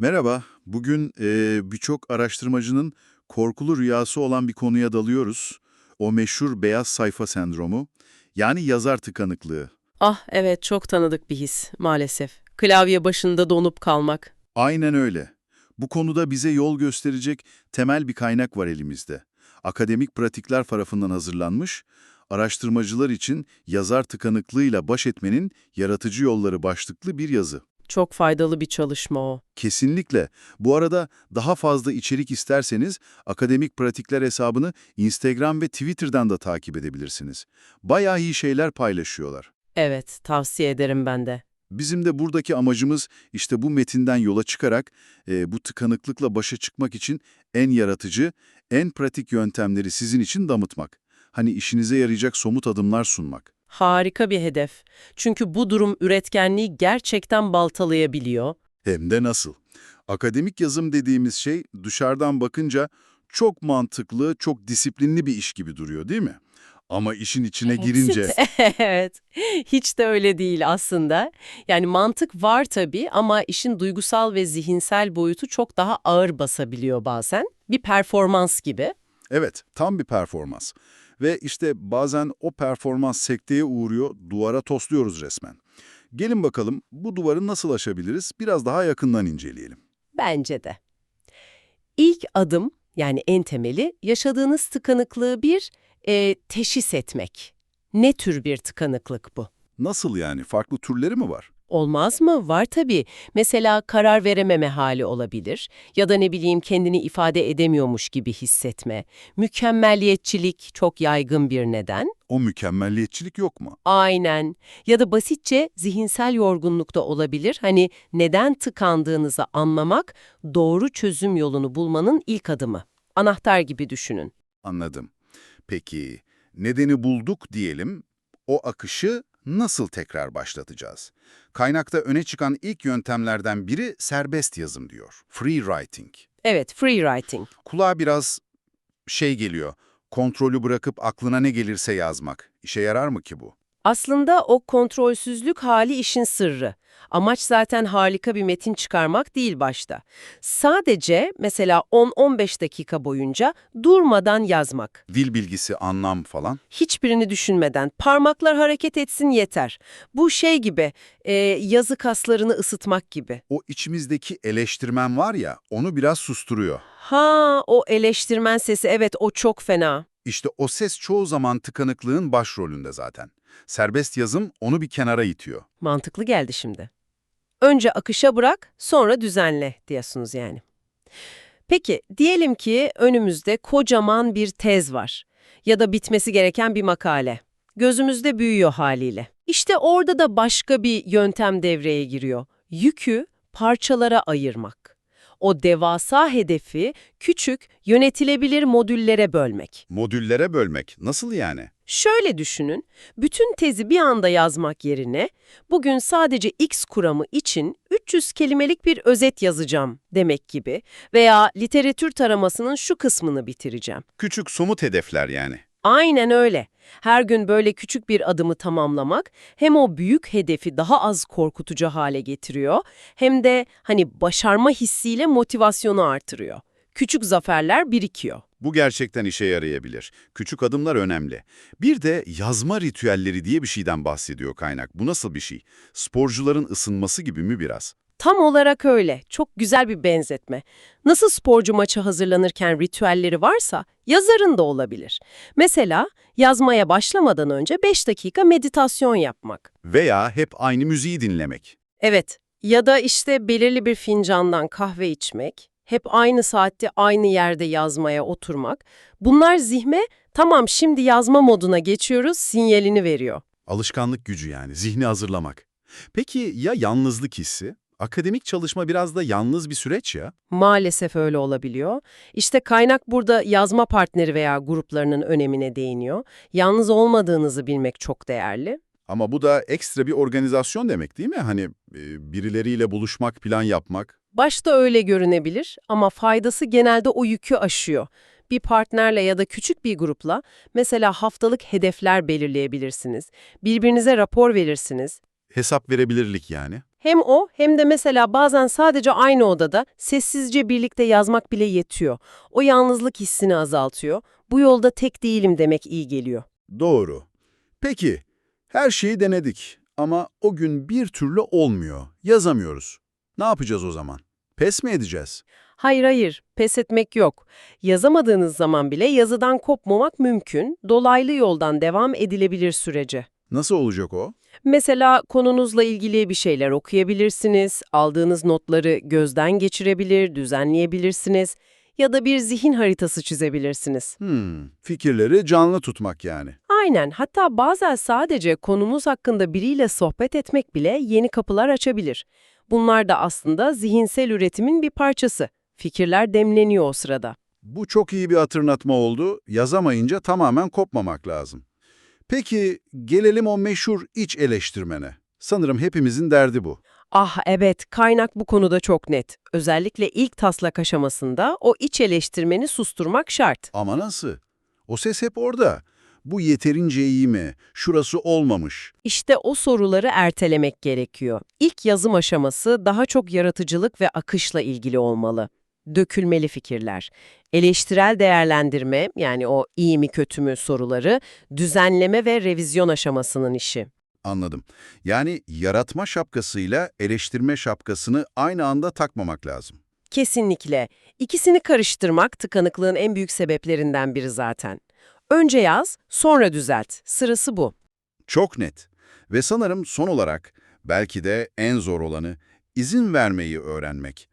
Merhaba, bugün eee, birçok araştırmacının korkulu rüyası olan bir konuya dalıyoruz. O meşhur beyaz sayfa sendromu, yani yazar tıkanıklığı. Ah evet çok tanıdık bir his maalesef. Klavye başında donup kalmak. Aynen öyle. Bu konuda bize yol gösterecek temel bir kaynak var elimizde. Akademik pratikler tarafından hazırlanmış, araştırmacılar için yazar tıkanıklığıyla baş etmenin yaratıcı yolları başlıklı bir yazı. Çok faydalı bir çalışma o. Kesinlikle. Bu arada daha fazla içerik isterseniz akademik pratikler hesabını Instagram ve Twitter'dan da takip edebilirsiniz. Bayağı iyi şeyler paylaşıyorlar. Evet tavsiye ederim ben de. Bizim de buradaki amacımız işte bu metinden yola çıkarak e, bu tıkanıklıkla başa çıkmak için en yaratıcı, en pratik yöntemleri sizin için damıtmak. Hani işinize yarayacak somut adımlar sunmak. Harika bir hedef. Çünkü bu durum üretkenliği gerçekten baltalayabiliyor. Hem de nasıl? Akademik yazım dediğimiz şey dışarıdan bakınca çok mantıklı, çok disiplinli bir iş gibi duruyor değil mi? Ama işin içine girince... evet. Hiç de öyle değil aslında. Yani mantık var tabii ama işin duygusal ve zihinsel boyutu çok daha ağır basabiliyor bazen. Bir performans gibi. Evet, tam bir performans. Ve işte bazen o performans sekteye uğruyor, duvara tosluyoruz resmen. Gelin bakalım bu duvarı nasıl aşabiliriz biraz daha yakından inceleyelim. Bence de. İlk adım yani en temeli yaşadığınız tıkanıklığı bir e, teşhis etmek. Ne tür bir tıkanıklık bu? Nasıl yani? Farklı türleri mi var? Olmaz mı? Var tabii. Mesela karar verememe hali olabilir ya da ne bileyim kendini ifade edemiyormuş gibi hissetme. Mükemmelliyetçilik çok yaygın bir neden. O mükemmelliyetçilik yok mu? Aynen. Ya da basitçe zihinsel yorgunluk da olabilir. Hani neden tıkandığınızı anlamak doğru çözüm yolunu bulmanın ilk adımı. Anahtar gibi düşünün. Anladım. Peki, nedeni bulduk diyelim, o akışı nasıl tekrar başlatacağız? Kaynakta öne çıkan ilk yöntemlerden biri serbest yazım diyor. Free writing. Evet, free writing. Kulağa biraz şey geliyor, kontrolü bırakıp aklına ne gelirse yazmak. İşe yarar mı ki bu? Aslında o kontrolsüzlük hali işin sırrı. Amaç zaten harika bir metin çıkarmak değil başta. Sadece mesela 10-15 dakika boyunca durmadan yazmak. Dil bilgisi, anlam falan. Hiçbirini düşünmeden parmaklar hareket etsin yeter. Bu şey gibi, e, yazı kaslarını ısıtmak gibi. O içimizdeki eleştirmen var ya, onu biraz susturuyor. Ha, o eleştirmen sesi evet o çok fena. İşte o ses çoğu zaman tıkanıklığın başrolünde zaten. Serbest yazım onu bir kenara itiyor. Mantıklı geldi şimdi. Önce akışa bırak, sonra düzenle diyorsunuz yani. Peki, diyelim ki önümüzde kocaman bir tez var ya da bitmesi gereken bir makale. Gözümüzde büyüyor haliyle. İşte orada da başka bir yöntem devreye giriyor. Yükü parçalara ayırmak. O devasa hedefi küçük, yönetilebilir modüllere bölmek. Modüllere bölmek. Nasıl yani? Şöyle düşünün, bütün tezi bir anda yazmak yerine bugün sadece X kuramı için 300 kelimelik bir özet yazacağım demek gibi veya literatür taramasının şu kısmını bitireceğim. Küçük somut hedefler yani. Aynen öyle. Her gün böyle küçük bir adımı tamamlamak hem o büyük hedefi daha az korkutucu hale getiriyor hem de hani başarma hissiyle motivasyonu artırıyor. Küçük zaferler birikiyor. Bu gerçekten işe yarayabilir. Küçük adımlar önemli. Bir de yazma ritüelleri diye bir şeyden bahsediyor kaynak. Bu nasıl bir şey? Sporcuların ısınması gibi mi biraz? Tam olarak öyle. Çok güzel bir benzetme. Nasıl sporcu maça hazırlanırken ritüelleri varsa yazarın da olabilir. Mesela yazmaya başlamadan önce 5 dakika meditasyon yapmak. Veya hep aynı müziği dinlemek. Evet. Ya da işte belirli bir fincandan kahve içmek, hep aynı saatte aynı yerde yazmaya oturmak. Bunlar zihme tamam şimdi yazma moduna geçiyoruz sinyalini veriyor. Alışkanlık gücü yani, zihni hazırlamak. Peki ya yalnızlık hissi? Akademik çalışma biraz da yalnız bir süreç ya. Maalesef öyle olabiliyor. İşte kaynak burada yazma partneri veya gruplarının önemine değiniyor. Yalnız olmadığınızı bilmek çok değerli. Ama bu da ekstra bir organizasyon demek değil mi? Hani e, birileriyle buluşmak, plan yapmak. Başta öyle görünebilir ama faydası genelde o yükü aşıyor. Bir partnerle ya da küçük bir grupla mesela haftalık hedefler belirleyebilirsiniz. Birbirinize rapor verirsiniz. Hesap verebilirlik yani. Hem o hem de mesela bazen sadece aynı odada sessizce birlikte yazmak bile yetiyor. O yalnızlık hissini azaltıyor. Bu yolda tek değilim demek iyi geliyor. Doğru. Peki, her şeyi denedik ama o gün bir türlü olmuyor, yazamıyoruz. Ne yapacağız o zaman? Pes mi edeceğiz? Hayır hayır, pes etmek yok. Yazamadığınız zaman bile yazıdan kopmamak mümkün, dolaylı yoldan devam edilebilir sürece. Nasıl olacak o? Mesela konunuzla ilgili bir şeyler okuyabilirsiniz, aldığınız notları gözden geçirebilir, düzenleyebilirsiniz ya da bir zihin haritası çizebilirsiniz. Hmm, fikirleri canlı tutmak yani. Aynen, hatta bazen sadece konumuz hakkında biriyle sohbet etmek bile yeni kapılar açabilir. Bunlar da aslında zihinsel üretimin bir parçası. Fikirler demleniyor o sırada. Bu çok iyi bir hatırlatma oldu. Yazamayınca tamamen kopmamak lazım. Peki gelelim o meşhur iç eleştirmene. Sanırım hepimizin derdi bu. Ah evet, kaynak bu konuda çok net. Özellikle ilk taslak aşamasında o iç eleştirmeni susturmak şart. Ama nasıl? O ses hep orada. Bu yeterince iyi mi? Şurası olmamış. İşte o soruları ertelemek gerekiyor. İlk yazım aşaması daha çok yaratıcılık ve akışla ilgili olmalı. Dökülmeli fikirler. Eleştirel değerlendirme, yani o iyi mi kötü mü soruları, düzenleme ve revizyon aşamasının işi. Anladım. Yani yaratma şapkasıyla eleştirme şapkasını aynı anda takmamak lazım. Kesinlikle. İkisini karıştırmak tıkanıklığın en büyük sebeplerinden biri zaten. Önce yaz, sonra düzelt. Sırası bu. Çok net. Ve sanırım son olarak belki de en zor olanı izin vermeyi öğrenmek.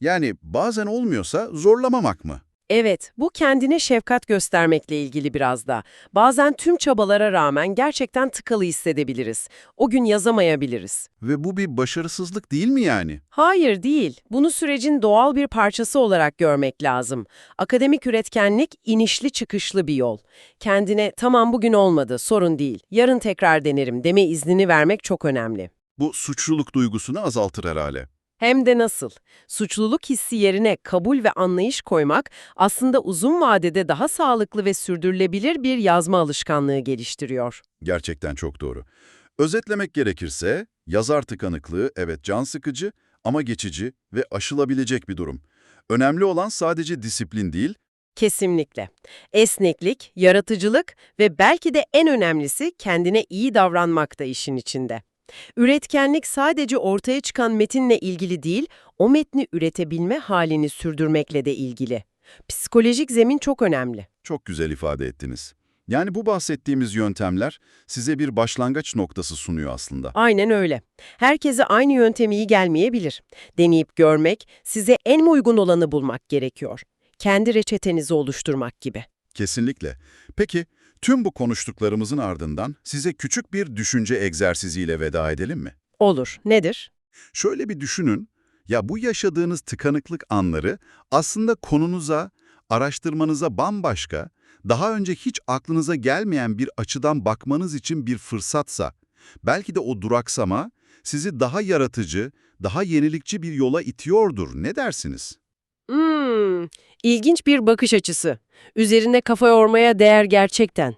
Yani bazen olmuyorsa zorlamamak mı? Evet, bu kendine şefkat göstermekle ilgili biraz da. Bazen tüm çabalara rağmen gerçekten tıkalı hissedebiliriz. O gün yazamayabiliriz. Ve bu bir başarısızlık değil mi yani? Hayır değil. Bunu sürecin doğal bir parçası olarak görmek lazım. Akademik üretkenlik inişli çıkışlı bir yol. Kendine tamam bugün olmadı, sorun değil, yarın tekrar denerim deme iznini vermek çok önemli. Bu suçluluk duygusunu azaltır herhalde. Hem de nasıl? Suçluluk hissi yerine kabul ve anlayış koymak aslında uzun vadede daha sağlıklı ve sürdürülebilir bir yazma alışkanlığı geliştiriyor. Gerçekten çok doğru. Özetlemek gerekirse, yazar tıkanıklığı evet can sıkıcı ama geçici ve aşılabilecek bir durum. Önemli olan sadece disiplin değil, Kesinlikle. Esneklik, yaratıcılık ve belki de en önemlisi kendine iyi davranmak da işin içinde. Üretkenlik sadece ortaya çıkan metinle ilgili değil, o metni üretebilme halini sürdürmekle de ilgili. Psikolojik zemin çok önemli. çok güzel ifade ettiniz. Yani bu bahsettiğimiz yöntemler size bir başlangıç noktası sunuyor aslında. Aynen öyle. Herkese aynı yöntem iyi gelmeyebilir. Deneyip görmek, size en uygun olanı bulmak gerekiyor. Kendi reçetenizi oluşturmak gibi. Kesinlikle. Peki, tüm bu konuştuklarımızın ardından size küçük bir düşünce egzersiziyle veda edelim mi? Olur. Nedir? Şöyle bir düşünün, ya bu yaşadığınız tıkanıklık anları aslında konunuza, araştırmanıza bambaşka, daha önce hiç aklınıza gelmeyen bir açıdan bakmanız için bir fırsatsa, belki de o duraksama sizi daha yaratıcı, daha yenilikçi bir yola itiyordur. Ne dersiniz? Hmm, ilginç bir bakış açısı. Üzerine kafa yormaya değer gerçekten.